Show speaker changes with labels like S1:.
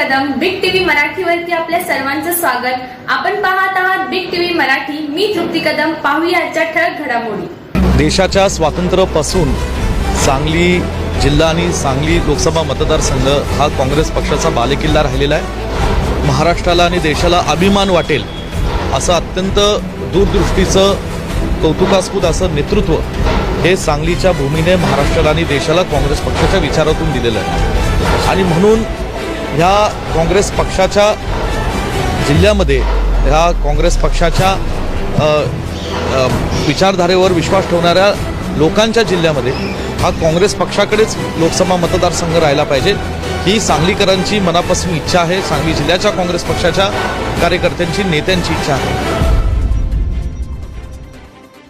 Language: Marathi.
S1: मराठीवरती आपल्या सर्वांचं स्वागत. आपण पाहत आहात बिग टीव्ही मराठी. मी तृप्ती कदम. पाहूया आजच्या ठळक घडामोडी.
S2: देशाच्या स्वातंत्र्यापासून सांगली जिल्हा आणि सांगली लोकसभा मतदारसंघ हा काँग्रेस पक्षाचा बालेकिल्ला राहिलेला आहे. महाराष्ट्राला आणि देशाला अभिमान वाटेल असं अत्यंत दूरदृष्टीचं कौतुकास्पद असं नेतृत्व हे सांगलीच्या भूमीने महाराष्ट्राला आणि देशाला काँग्रेस पक्षाच्या विचारातून दिलेलं आहे. आणि म्हणून ह्या काँग्रेस पक्षाच्या जिल्ह्यामध्ये ह्या काँग्रेस पक्षाच्या विचारधारेवर विश्वास ठेवणाऱ्या लोकांच्या जिल्ह्यामध्ये हा काँग्रेस पक्षाकडेच लोकसभा मतदारसंघ राहिला पाहिजे. ही सांगलीकरांची मनापासून इच्छा आहे. सांगली जिल्ह्याच्या काँग्रेस पक्षाच्या कार्यकर्त्यांची नेत्यांची इच्छा आहे.